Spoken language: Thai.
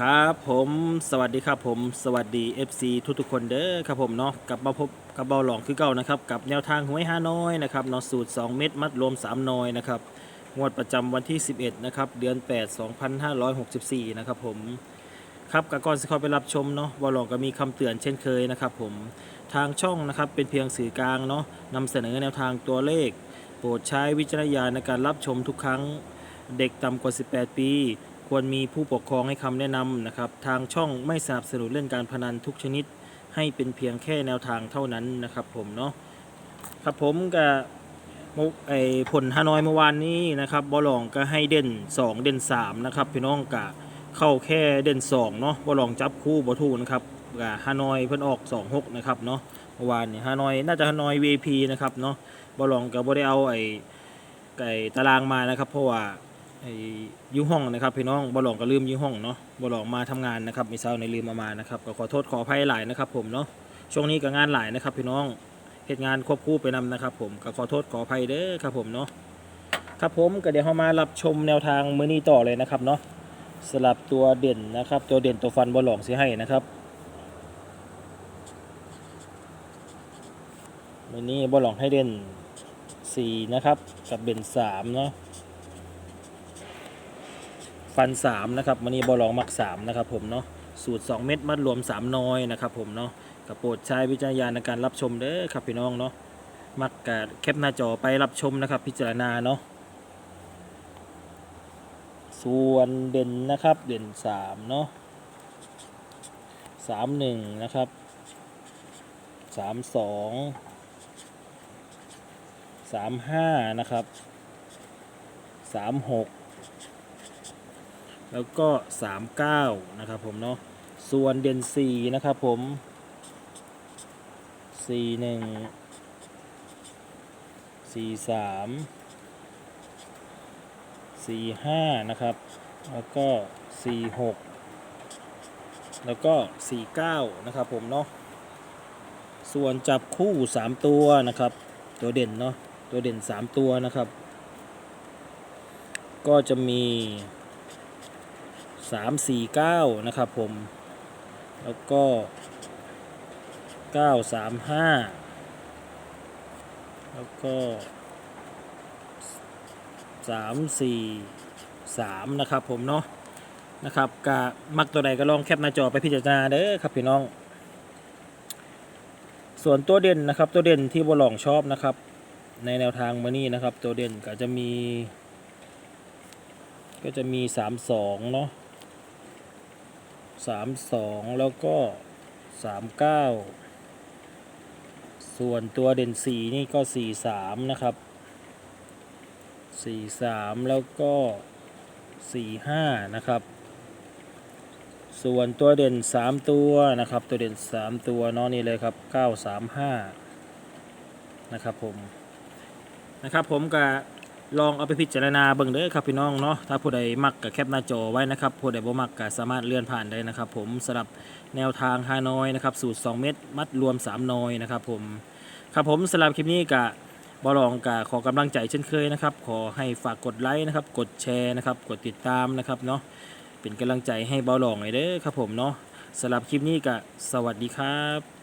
ครับผมสวัสดีครับผมสวัสดี FC ทุกทุกๆคนเด้อครับผมเนาะกลับมาพบกับเบาหลองคือเก่านะครับกับแนวทางหวยฮานอยนะครับเนาะสูตร 2 เม็ดมัดรวม 3นอยนะครับงวดประจำวันที่ 11 นะครับ เดือน 8 2564 นะครับผมครับกก่อนสิเข้าไปรับชมเนาะเบาหลองก็มีคำเตือนเช่นเคยนะครับผมทางช่องนะครับเป็นเพียงสื่อกลางเนาะนำเสนอแนวทางตัวเลข โปรดใช้วิจารณญาณในการรับชมทุกครั้งเด็กต่ำกว่า 18 ปี ควรมีผู้ปกครองให้คำแนะนำนะครับ ทางช่องไม่สนับสนุนเล่นการพนันทุกชนิด ให้เป็นเพียงแค่แนวทางเท่านั้นนะครับผมเนาะครับผมกับไอผลฮานอยเมื่อวานนี้นะครับบอลองก็ให้เด่น 2 เด่น 3 นะครับพี่น้องกะเข้าแค่เด่น 2 เนาะบอลองจับคู่บอทูนะครับกะฮานอยเพิ่นออก 2 6 นะครับเนาะเมื่อวานนี้ฮานอยน่าจะฮานอย VP นะครับเนาะบอลองก็บ่ได้เอาไอไก่ตารางมานะครับ เพราะว่า ยูห้องนะครับพี่น้องบอลองก็ลืมยูห้องเนาะบอลองมาทำงานนะครับมีเช้าในลืมมามานะครับก็ขอโทษขออภัยหลายนะครับผมเนาะช่วงนี้ก็งานหลายนะครับพี่น้องเหตุงานควบคู่ไปนำนะครับ ผมก็ขอโทษขออภัยเด้อครับผมเนาะครับผมก็เดี๋ยวเรามารับชมแนวทางมือนี้ต่อเลยนะครับเนาะสลับตัวเด่นนะครับ ตัวเด่นตัวฟันบอลองเสิให้นะครับมือนี้บอลองให้เด่นสีนะครับกับเด่นสามเนาะ ฟันสามนะครับมันนี้บอลองมักสามนะครับผมเนาะสูตร 2 เม็ดมัดรวม 3 น้อยนะครับผมเนาะกับโปรดใช้วิจารณญาณในการรับชมเด้อครับพี่น้องเนาะมักกะแคปหน้าจอไปรับชมนะครับ พิจารณาเนาะส่วนเด่นนะครับเด่น3เนาะ3 1นะครับ3 2 3 5นะครับ3 6 แล้วก็ 39 นะครับผมเนาะ ส่วนเด่น4นะครับผม 41 43 45 นะครับ แล้วก็ 46 แล้วก็ 49 นะครับผมเนาะ ส่วนจับคู่ 3 ตัวนะครับ ตัวเด่นเนาะ ตัวเด่น 3 ตัวนะครับ ก็จะมี สามสี่เก้านะครับผม แล้วก็เก้าสามห้าแล้วก็สามสี่สามนะครับผมเนาะนะครับกะมักตัวใดก็ลองแคปหน้าจอไปพิจารณาเด้อครับพี่น้อง ส่วนตัวเด่นนะครับตัวเด่นที่บอลองชอบนะครับ ในแนวทางมานี่นะครับ ตัวเด่นก็จะมี ก็จะมีสามสองเนาะ สามสองแล้วก็สามเก้าส่วนตัวเด่นสีนี่ก็สี่สามนะครับสี่สามแล้วก็สี่ห้านะครับ ส่วนตัวเด่นสามตัวนะครับ ตัวเด่นสามตัวเนาะนี่เลยครับเก้าสามห้านะครับผมนะครับผมกับ ลองเอาไปพิจารณาเบิ่งเด้อครับพี่น้องเนาะถ้าผู้ใดมักก็แคปหน้าจอไว้นะครับผู้ใดบ่มักก็สามารถเลื่อนผ่านได้นะครับ ผมสำหรับแนวทางฮานอยนะครับสูตร 2 เม็ดมัดรวม 3 นอยนะครับ ผมครับผมสำหรับคลิปนี้ก็บอลองก็ขอกำลังใจเช่นเคยนะครับ ขอให้ฝากกดไลค์นะครับ กดแชร์นะครับ กดติดตามนะครับเนาะเป็นกำลังใจให้บอลองหน่อยเด้อครับผมเนาะสำหรับคลิปนี้ก็สวัสดีครับ